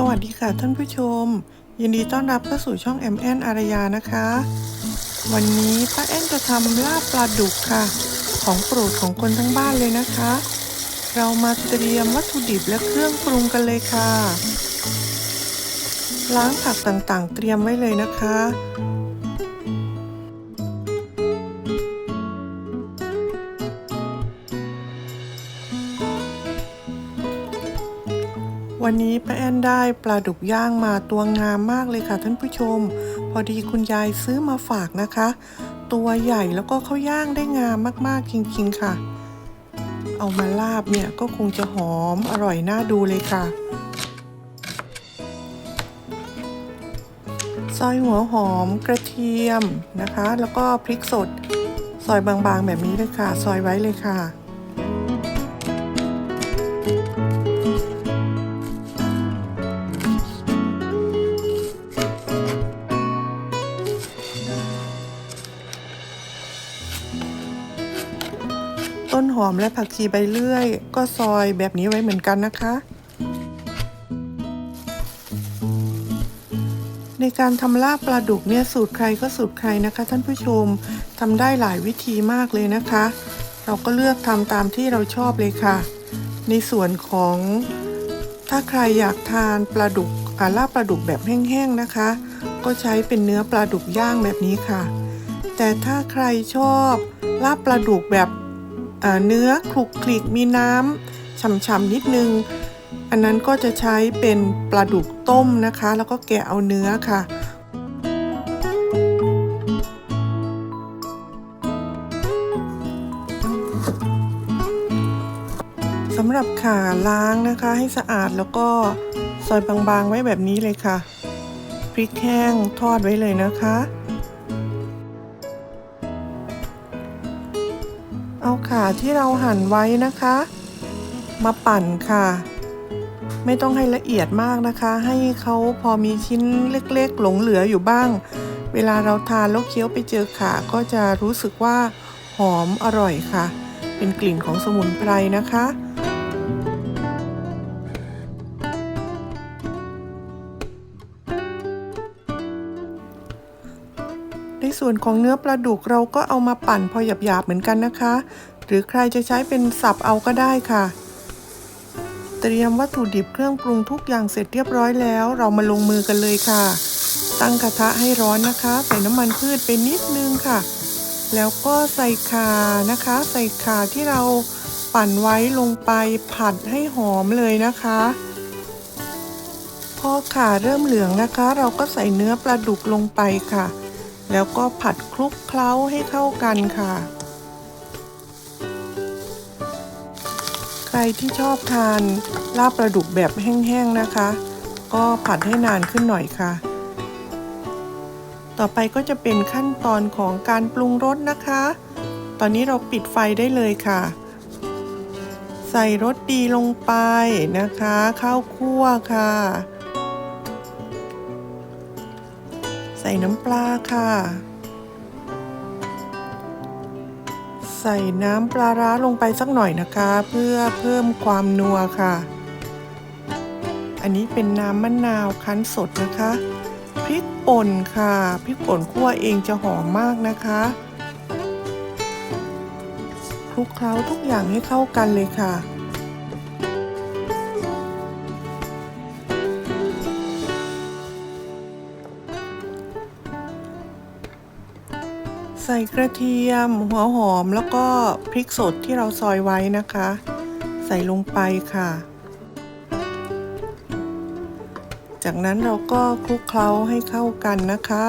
สวัสดีค่ะท่านผู้ชม ยินดีต้อนรับเข้าสู่ช่องแอมแอนอารยานะคะ วันนี้ป้าแอนจะทำลาบปลาดุกค่ะ ของโปรดของคนทั้งบ้านเลยนะคะ เรามาเตรียมวัตถุดิบและเครื่องปรุงกันเลยค่ะ ล้างผักต่างๆ เตรียมไว้เลยนะคะ วันนี้ป้าแอนได้ปลาดุกย่างมาตัวงามมากเลยค่ะท่านผู้ชม พอดีคุณยายซื้อมาฝากนะคะ ตัวใหญ่แล้วก็เขาย่างได้งามมากๆจริงๆค่ะ เอามาลาบเนี่ยก็คงจะหอมอร่อยน่าดูเลยค่ะ ซอยหัวหอมกระเทียมนะคะ แล้วก็พริกสด ซอยบางๆแบบนี้เลยค่ะ ซอยไว้เลยค่ะ ต้นหอมและผักชีใบเลื่อย ก็ซอยแบบนี้ไว้เหมือนกันนะคะ ในการทำลาบปลาดุกเนี่ยสูตรใครก็สูตรใครนะคะ ท่านผู้ชมทำได้หลายวิธีมากเลยนะคะ เราก็เลือกทำตามที่เราชอบเลยค่ะ ในส่วนของถ้าใครอยากทานปลาดุกอาลาบปลาดุกแบบแห้งๆนะคะ ก็ใช้เป็นเนื้อปลาดุกย่างแบบนี้ค่ะ แต่ถ้าใครชอบลาบปลาดุกแบบ เนื้อคลุกคลิกมีน้ำฉ่ำๆนิดนึง อันนั้นก็จะใช้เป็นปลาดุกต้มนะคะ แล้วก็แกะเอาเนื้อค่ะสำหรับขาล้างนะคะให้สะอาดแล้วก็ซอยบางๆไว้แบบนี้เลยค่ะ พริกแห้งทอดไว้เลยนะคะ ขาที่เราหั่นไว้นะคะ มาปั่นค่ะ ไม่ต้องให้ละเอียดมากนะคะ ให้เขาพอมีชิ้นเล็กๆ หลงเหลืออยู่บ้าง เวลาเราทานแล้วเคี้ยวไปเจอขาก็จะรู้สึกว่าหอมอร่อยค่ะ เป็นกลิ่นของสมุนไพรนะคะ ส่วนของเนื้อปลาดุกเราก็เอามาปั่นพอหยาบๆเหมือนกันนะคะ หรือใครจะใช้เป็นสับเอาก็ได้ค่ะ เตรียมวัตถุดิบเครื่องปรุงทุกอย่างเสร็จเรียบร้อยแล้ว เรามาลงมือกันเลยค่ะ ตั้งกระทะให้ร้อนนะคะ ใส่น้ำมันพืชไปนิดนึงค่ะ แล้วก็ใส่ข่านะคะ ใส่ข่าที่เราปั่นไว้ลงไปผัดให้หอมเลยนะคะพอข่าเริ่มเหลืองนะคะ เราก็ใส่เนื้อปลาดุกลงไปค่ะ แล้วก็ผัดคลุกเคล้าให้เข้ากันค่ะ ใครที่ชอบทานลาบปลาดุกแบบแห้งๆนะคะ ก็ผัดให้นานขึ้นหน่อยค่ะ ต่อไปก็จะเป็นขั้นตอนของการปรุงรสนะคะ ตอนนี้เราปิดไฟได้เลยค่ะ ใส่รสดีลงไปนะคะ ข้าวคั่วค่ะ ส่น้ำปลาค่ะ ใส่น้ำปลาร้าลงไปสักหน่อยนะคะ เพื่อเพิ่มความนัวค่ะ อันนี้เป็นน้ำมะนาวคั้นสดนะคะพริกป่นค่ะพริกป่นคั่วเองจะหอมมากนะคะคลุกเคล้าทุกอย่างให้เข้ากันเลยค่ะ ใส่กระเทียม หัวหอมแล้วก็พริกสดที่เราซอยไว้นะคะ ใส่ลงไปค่ะ จากนั้นเราก็คลุกเคล้าให้เข้ากันนะคะ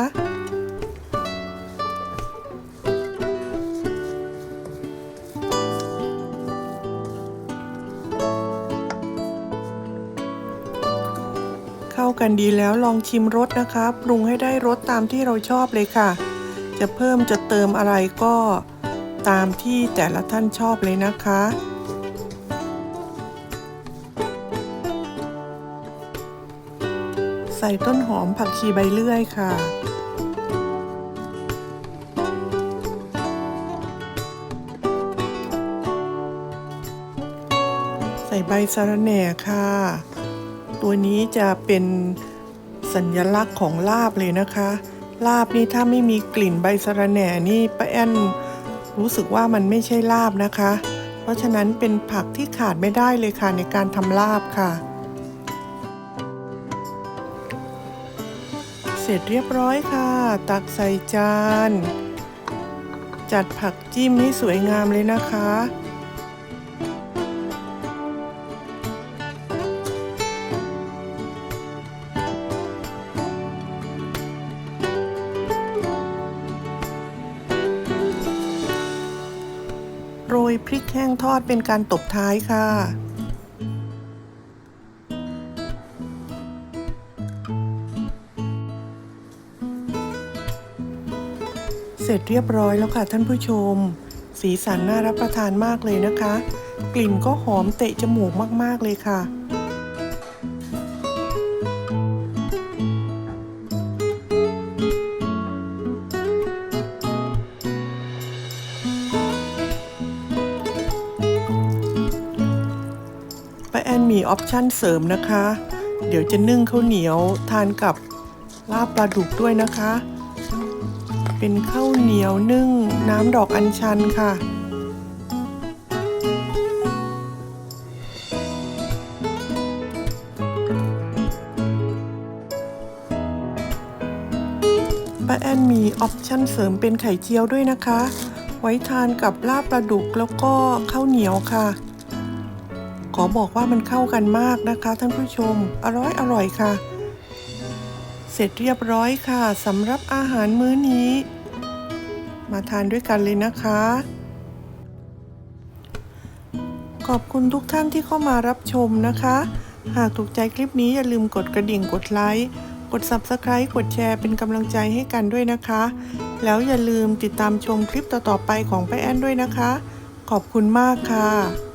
เข้ากันดีแล้วลองชิมรสนะคะ ปรุงให้ได้รสตามที่เราชอบเลยค่ะ จะเพิ่มจะเติมอะไรก็ตามที่แต่ละท่านชอบเลยนะคะ ใส่ต้นหอมผักชีใบเลื่อยค่ะใส่ใบสะระแหน่ค่ะ ตัวนี้จะเป็นสัญลักษณ์ของลาบเลยนะคะ ลาบนี่ถ้าไม่มีกลิ่นใบสะระแหน่นี่ป้าแอนรู้สึกว่ามันไม่ใช่ลาบนะคะ เพราะฉะนั้นเป็นผักที่ขาดไม่ได้เลยค่ะในการทำลาบค่ะ เสร็จเรียบร้อยค่ะ ตักใส่จาน จัดผักจิ้มให้สวยงามเลยนะคะ งทอดเป็นการตบท้ายค่ะ เสร็จเรียบร้อยแล้วค่ะท่านผู้ชม สีสันน่ารับประทานมากเลยนะคะ กลิ่นก็หอมเตะจมูกมากๆเลยค่ะ มีออปชั่นเสริมนะคะ เดี๋ยวจะนึ่งข้าวเหนียวทานกับลาบปลาดุกด้วยนะคะ เป็นข้าวเหนียวนึ่งน้ำดอกอัญชันค่ะป้าแอนมีออปชั่นเสริมเป็นไข่เจียวด้วยนะคะ ไว้ทานกับลาบปลาดุกแล้วก็ข้าวเหนียวค่ะ อบอกว่ามันเข้ากันมากนะคะ ท่านผู้ชม อร่อยอร่อยค่ะ เสร็จเรียบร้อยค่ะสำหรับอาหารมื้อนี้ มาทานด้วยกันเลยนะคะ ขอบคุณทุกท่านที่เข้ามารับชมนะคะ หากถูกใจคลิปนี้อย่าลืมกดกระดิ่งกดไลค์กด Subscribe กดแชร์เป็นกำลังใจให้กันด้วยนะคะ แล้วอย่าลืมติดตามชมคลิปต่อๆไปของป้าแอนด้วยนะคะ ขอบคุณมากค่ะ